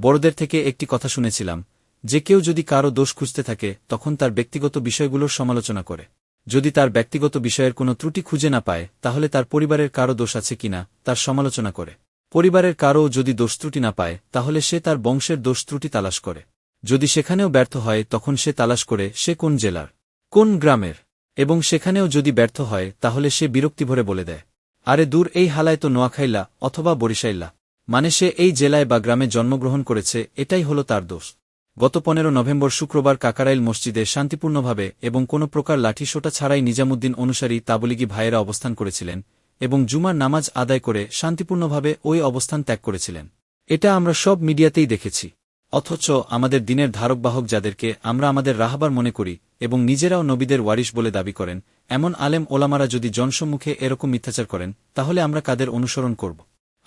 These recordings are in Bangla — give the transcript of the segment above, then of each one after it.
বড়দের থেকে একটি কথা শুনেছিলাম, যে কেউ যদি কারও দোষ খুঁজতে থাকে, তখন তার ব্যক্তিগত বিষয়গুলোর সমালোচনা করে। যদি তার ব্যক্তিগত বিষয়ের কোনো ত্রুটি খুঁজে না পায়, তাহলে তার পরিবারের কারও দোষ আছে কিনা তার সমালোচনা করে। পরিবারের কারও যদি দোষ ত্রুটি না পায়, তাহলে সে তার বংশের দোষ ত্রুটি তালাশ করে। যদি সেখানেও ব্যর্থ হয়, তখন সে তালাশ করে সে কোন জেলার, কোন গ্রামের, এবং সেখানেও যদি ব্যর্থ হয়, তাহলে সে বিরক্তি ভরে বলে দেয়। আরে দূর, এই হালায় তো নোয়াখাইলা অথবা বরিশাইল্লা মানে সে এই জেলায় বা গ্রামে জন্মগ্রহণ করেছে, এটাই হল তার দোষ। গত পনেরো নভেম্বর শুক্রবার কাকারাইল মসজিদে শান্তিপূর্ণভাবে এবং কোনো প্রকার লাঠিসোটা ছাড়াই নিজামুদ্দিন অনুসারী তাবলিগি ভাইয়েরা অবস্থান করেছিলেন এবং জুমার নামাজ আদায় করে শান্তিপূর্ণভাবে ওই অবস্থান ত্যাগ করেছিলেন। এটা আমরা সব মিডিয়াতেই দেখেছি। অথচ আমাদের দিনের ধারকবাহক যাদেরকে আমরা আমাদের রাহাবার মনে করি এবং নিজেরাও নবীদের ওয়ারিশ বলে দাবি করেন, এমন আলেম ওলামারা যদি জনসম্মুখে এরকম মিথ্যাচার করেন, তাহলে আমরা কাদের অনুসরণ করব?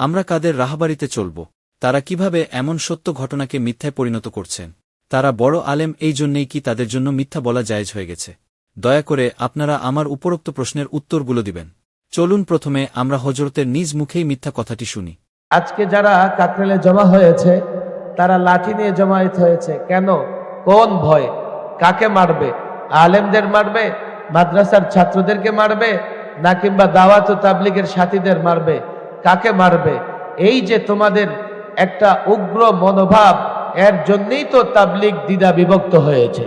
আমরা কাদের রাহাবারিতে চলব? তারা কীভাবে এমন সত্য ঘটনাকে মিথ্যায় পরিণত করছেন? তারা বড় আলেম এই জন্যেই কি তাদের জন্য মিথ্যা বলা জায়েজ হয়ে গেছে? দয়া করে আপনারা আমার উপরোক্ত প্রশ্নের উত্তরগুলো দিবেন। চলুন প্রথমে আমরা হজরতের নিজ মুখেই মিথ্যা কথাটি শুনি। আজকে যারা কাকরেলে জমা হয়েছে, তারা লাঠি নিয়ে জমায়েত হয়েছে। কেন? কোন ভয়? কাকে মারবে? আলেমদের মারবে? মাদ্রাসার ছাত্রদেরকে মারবে? না কিংবা দাওয়াত ও তাবলিগের সাথীদের মারবে? কাকে মারবে? এই যে তোমাদের একটা উগ্র মনোভাব, এর জন্যই তো তাবলিগ দ্বিধা বিভক্ত হয়েছে।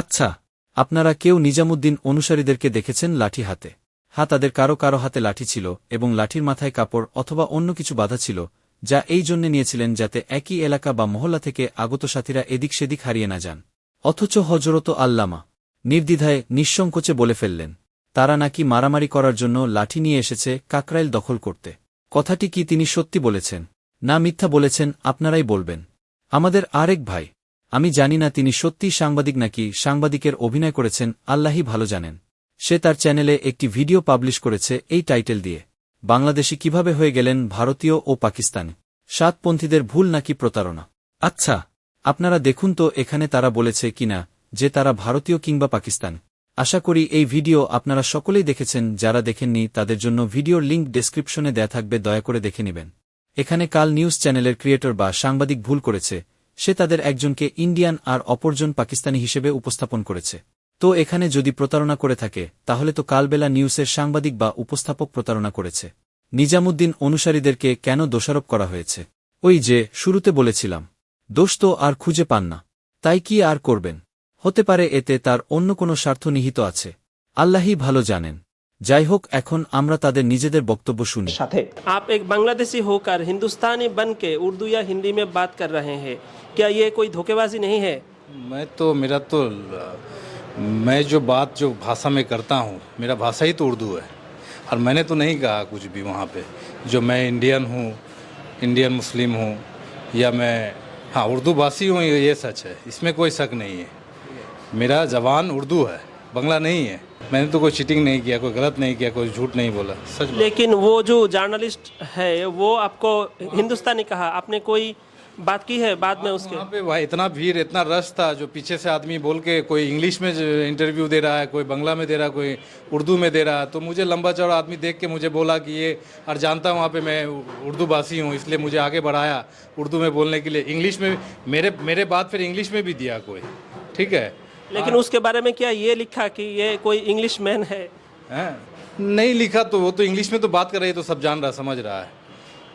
আচ্ছা আপনারা কেউ নিজামুদ্দিন অনুসারীদেরকে দেখেছেন লাঠি হাতে? হা তাদের কারও কারও হাতে লাঠি ছিল এবং লাঠির মাথায় কাপড় অথবা অন্য কিছু বাধা ছিল, যা এই জন্য নিয়েছিলেন যাতে একই এলাকা বা মহল্লা থেকে আগত সাথীরা এদিক সেদিক হারিয়ে না যান। অথচ হজরত আল্লামা নির্দ্বিধায় নিঃসংকোচে বলে ফেললেন তারা নাকি মারামারি করার জন্য লাঠি নিয়ে এসেছে কাকরাইল দখল করতে। কথাটি কি তিনি সত্যি বলেছেন? না মিথ্যা বলেছেন, আপনারাই বলবেন। আমাদের আরেক ভাই। আমি জানি না তিনি সত্যিই সাংবাদিক নাকি সাংবাদিকের অভিনয় করেছেন, আল্লাহই ভালো জানেন। সে তার চ্যানেলে একটি ভিডিও পাবলিশ করেছে এই টাইটেল দিয়ে। বাংলাদেশি কীভাবে হয়ে গেলেন ভারতীয় ও পাকিস্তানি? সাতপন্থীদের ভুল নাকি প্রতারণা? আচ্ছা আপনারা দেখুন তো এখানে তারা বলেছে কিনা যে তারা ভারতীয় কিংবা পাকিস্তান। আশা করি এই ভিডিও আপনারা সকলেই দেখেছেন, যারা দেখেননি তাদের জন্য ভিডিওর লিঙ্ক ডেসক্রিপশনে দেয়া থাকবে, দয়া করে দেখে নেবেন। এখানে কাল নিউজ চ্যানেলের ক্রিয়েটর বা সাংবাদিক ভুল করেছে, সে তাদের একজনকে ইন্ডিয়ান আর অপরজন পাকিস্তানি হিসেবে উপস্থাপন করেছে। তো এখানে যদি প্রতারণা করে থাকে, তাহলে তো কালবেলা নিউজের সাংবাদিক বা উপস্থাপক প্রতারণা করেছে। নিজামুদ্দিন অনুসারীদেরকে কেন দোষারোপ করা হয়েছে? ওই যে, শুরুতে বলেছিলাম। দোষ তো আর খুঁজে পান না। তাই কি আর করবেন? হতে পারে এতে তার অন্য কোনো স্বার্থ নিহিত আছে আল্লাহই ভালো জানেন যাই হোক এখন আমরা তাদের নিজেদের বক্তব্য শুনি साथे आप एक बांग्लादेशी होकर हिंदुस्तानी बन के उर्दू या हिंदी में बात कर रहे हैं क्या ये कोई धोखेबाजी नहीं है मैं तो मेरा तो मैं जो बात जो भाषा में करता हूँ मेरा भाषा ही तो उर्दू है और मैंने तो नहीं कहा कुछ भी वहाँ पे जो मैं इंडियन हूँ इंडियन मुस्लिम हूँ या मैं हाँ उर्दू भाषी हूँ ये ये सच है इसमें कोई शक नहीं है मेरा जबान उर्दू है बंगला नहीं है। मैंने तो कोई चीटिंग नहीं किया कोई गलत नहीं किया कोई झूठ नहीं बोला सच लेकिन वो जो जर्नलिस्ट है वो आपको हिंदुस्तानी कहा आपने कोई बात की है बाद में उसके? वहाँ पे भाई इतना भीड़ इतना रश था जो पीछे से आदमी बोल के कोई इंग्लिश में इंटरव्यू दे रहा है कोई बंगला में दे रहा है कोई उर्दू में दे रहा है तो मुझे लंबा चौड़ा आदमी देख के मुझे बोला कि ये और जानता हूँ वहाँ पे मैं उर्दू भाषी हूँ इसलिए मुझे आगे बढ़ाया उर्दू में बोलने के लिए। इंग्लिश में मेरे मेरे बाद फिर इंग्लिश में भी दिया कोई ठीक है? लेकिन उसके बारे में क्या ये लिखा कि ये कोई इंग्लिश मैन है हैं? नहीं लिखा तो वो तो इंग्लिश में तो बात कर रही है तो सब जान रहा समझ रहा है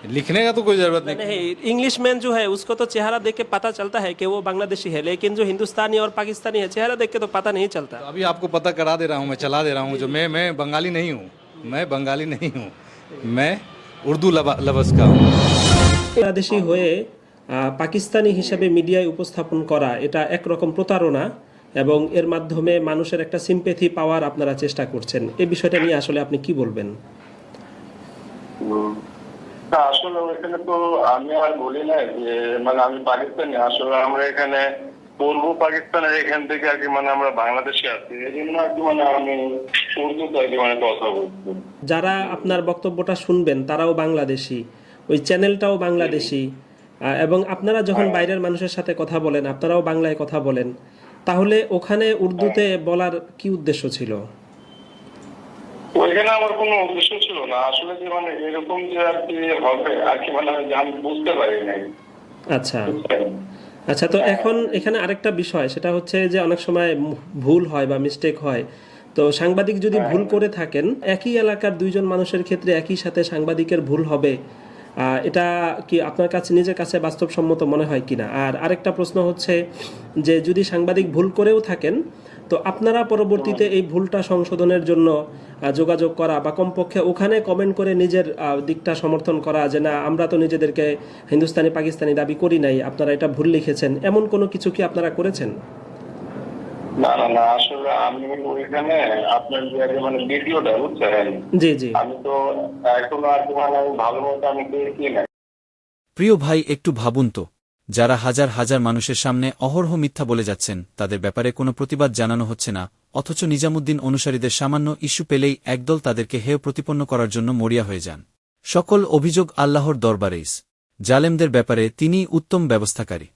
लिखने का तो कोई ज़रूरत नहीं नहीं इंग्लिश मैन जो है उसको तो चेहरा देख के पता चलता है कि वो बांग्लादेशी है लेकिन जो हिंदुस्तानी और पाकिस्तानी है चेहरा देख के तो पता नहीं चलता तो अभी आपको पता करा दे रहा हूँ मैं चला दे रहा हूँ जो मैं मैं बंगाली नहीं हूँ मैं बंगाली नहीं हूँ मैं उर्दू लबा- लफ्ज़ का हूँ বাংলাদেশি হয়ে আহ, পাকিস্তানি হিসেবে মিডিয়ায় উপস্থাপন করা এটা একরকম প্রতারণা এবং এর মাধ্যমে মানুষের একটা সিম্পেথি পাওয়ার আপনারা চেষ্টা করছেন। এই বিষয়টা নিয়ে আসলে আপনি কি বলবেন? আসলে এখানে তো আমি আর বলি না যে মানে আমি পাকিস্তানি আসলে আমরা এখানে পূর্ব পাকিস্তানের এখান থেকে আর কি মানে আমরা বাংলাদেশে আছি। এই জন্য আর কি মানে আমি উর্দুতে আর কি মানে কথা বলছি। যারা আপনার বক্তব্যটা শুনবেন তারাও বাংলাদেশি। ওই চ্যানেলটাও বাংলাদেশি। এবং আপনারা যখন বাইরের মানুষের সাথে কথা বলেন আপনারাও বাংলায় কথা বলেন। তাহলে ওখানে উর্দুতে বলার কি উদ্দেশ্য ছিল? ওইখানে আমার কোনো উদ্দেশ্য ছিল না। আসলে যে মানে এরকম যে আর কি হবে আর কি মানে আমি বুঝতে পারি নাই। আচ্ছা। আচ্ছা তো এখন এখানে আরেকটা বিষয় সেটা হচ্ছে যে অনেক সময় ভুল হয় বা মিস্টেক হয়। তো সাংবাদিক যদি ভুল করে থাকেন একই এলাকার দুইজন মানুষের ক্ষেত্রে একই সাথে সাংবাদিকের ভুল হবে? এটা কি আপনার কাছে, নিজের কাছে বাস্তবসম্মত মনে হয় কিনা? আর আরেকটা প্রশ্ন হচ্ছে যে, যদি সাংবাদিক ভুল করেও থাকেন, তো আপনারা পরবর্তীতে এই ভুলটা সংশোধনের জন্য যোগাযোগ করা বা কমপক্ষে ওখানে কমেন্ট করে নিজের দিকটা সমর্থন করা যে, না, আমরা তো নিজেদেরকে হিন্দুস্তানি, পাকিস্তানি দাবি করি নাই, আপনারা এটা ভুল লিখেছেন। এমন কোনো কিছু কি আপনারা করেছেন? না না না আসলে আমি ওইখানে আপনার যে মানে ভিডিওটা বুঝছেন? জি জি। আমি তো এখনও আর মানে ভালো মতো আমি দেখি না প্রিয় ভাই একটু ভাবুন তো। যারা হাজার হাজার মানুষের সামনে অহরহ মিথ্যা বলে যাচ্ছেন তাদের ব্যাপারে কোনো প্রতিবাদ জানানো হচ্ছে না। অথচ নিজামুদ্দিন অনুসারীদের সামান্য ইস্যু পেলেই একদল তাদেরকে হেয় প্রতিপন্ন করার জন্য মরিয়া হয়ে যান। সকল অভিযোগ আল্লাহর দরবারেইস জালেমদের ব্যাপারে তিনিই উত্তম ব্যবস্থাকারী।